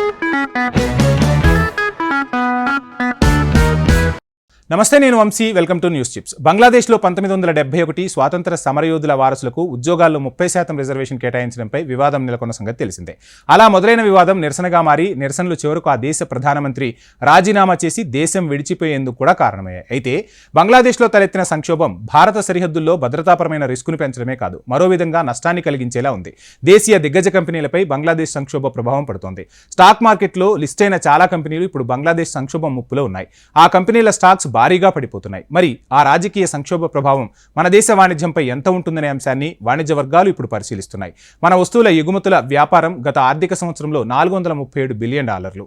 Thank you. నమస్తే నేను Vamsi. Welcome to news chips. బంగ్లాదేశ్లో పంతొమ్మిది వందల డెబ్బై ఒకటి స్వాతంత్ర సమరయోధుల వారసులకు ఉద్యోగాల్లో ముప్పై శాతం రిజర్వేషన్ కేటాయించడంపై వివాదం నెలకొన్న సంగతి తెలిసిందే. అలా మొదలైన వివాదం నిరసనగా మారి నిరసనలు చివరకు ఆ దేశ ప్రధానమంత్రి రాజీనామా చేసి దేశం విడిచిపోయేందుకు కూడా కారణమయ్యాయి. అయితే బంగ్లాదేశ్లో తలెత్తిన సంక్షోభం భారత సరిహద్దుల్లో భద్రతాపరమైన రిస్కును పెంచడమే కాదు మరో విధంగా నష్టాన్ని కలిగించేలా ఉంది. దేశీయ దిగ్గజ కంపెనీలపై బంగ్లాదేశ్ సంక్షోభ ప్రభావం పడుతోంది. స్టాక్ మార్కెట్లో లిస్ట్ అయిన చాలా కంపెనీలు ఇప్పుడు బంగ్లాదేశ్ సంక్షోభం ముప్పులో ఉన్నాయి. ఆ కంపెనీల స్టాక్స్ భారీగా పడిపోతున్నాయి. మరి ఆ రాజకీయ సంక్షోభ ప్రభావం మన దేశ వాణిజ్యంపై ఎంత ఉంటుందనే అంశాన్ని వాణిజ్య వర్గాలు ఇప్పుడు పరిశీలిస్తున్నాయి. మన వస్తువుల ఎగుమతుల వ్యాపారం గత ఆర్థిక సంవత్సరంలో నాలుగు వందల ముప్పై ఏడు బిలియన్ డాలర్లు.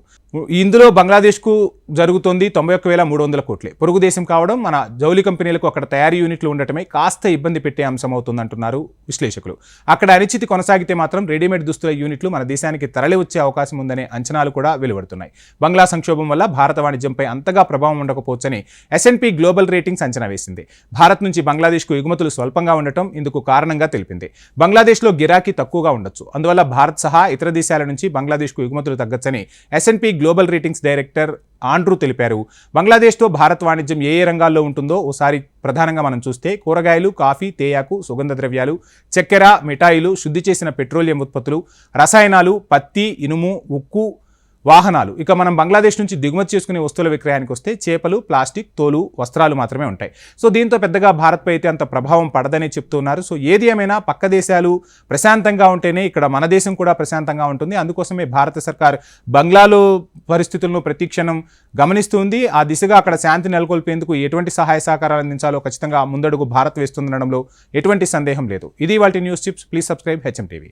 ఇందులో బంగ్లాదేశ్కు జరుగుతోంది తొంభై ఒక్క వేల మూడు వందల కోట్లే. పొరుగు దేశం కావడం మన జౌలి కంపెనీలకు అక్కడ తయారీ యూనిట్లు ఉండటమే కాస్త ఇబ్బంది పెట్టే అంశం అవుతుందంటున్నారు విశ్లేషకులు. అక్కడ అనిశ్చితి కొనసాగితే మాత్రం రెడీమేడ్ దుస్తుల యూనిట్లు మన దేశానికి తరలి వచ్చే అవకాశం ఉందనే అంచనాలు కూడా వెలువడుతున్నాయి. బంగ్లా సంక్షోభం వల్ల భారత వాణిజ్యంపై అంతగా ప్రభావం ఉండకపోవచ్చని ఎస్ఎన్పి గ్లోబల్ రేటింగ్స్ అంచనా వేసింది. భారత్ నుంచి బంగ్లాదేశ్కు ఎగుమతులు స్వల్పంగా ఉండటం ఇందుకు కారణంగా తెలిపింది. బంగ్లాదేశ్లో గిరాకీ తక్కువగా ఉండొచ్చు. అందువల్ల భారత్ సహా ఇతర దేశాల నుంచి బంగ్లాదేశ్కు ఎగుమతులు తగ్గచ్చని S and P global ratings director Andrew తెలిపారు. బంగ్లాదేశ్తో భారత్ వాణిజ్యం ఏ ఏ రంగాల్లో ఉంటుందో ఓసారి ప్రధానంగా మనం చూస్తే కూరగాయలు కాఫీ తేయాకు సుగంధ ద్రవ్యాలు చక్కెర మిఠాయిలు శుద్ధి చేసిన పెట్రోలియం ఉత్పత్తులు రసాయనాలు పత్తి ఇనుము ఉక్కు వాహనాలు. ఇక మనం బంగ్లాదేశ్ నుంచి దిగుమతి చేసుకునే వస్తువుల విక్రయానికి వస్తే చేపలు ప్లాస్టిక్ తోలు వస్త్రాలు మాత్రమే ఉంటాయి. సో దీంతో పెద్దగా భారత్పై అయితే అంత ప్రభావం పడదని చెప్తున్నారు. సో ఏది ఏమైనా పక్క దేశాలు ప్రశాంతంగా ఉంటేనే ఇక్కడ మన దేశం కూడా ప్రశాంతంగా ఉంటుంది. అందుకోసమే భారత సర్కార్ బంగ్లాలో పరిస్థితులను ప్రతిక్షణం గమనిస్తుంది. ఆ దిశగా అక్కడ శాంతి నెలకొల్పేందుకు ఎటువంటి సహాయ సహకారాలు అందించాలో ఖచ్చితంగా ముందడుగు భారత్ వేస్తుందనడంలో ఎటువంటి సందేహం లేదు. ఇది వాటి news chips. Please subscribe HM TV.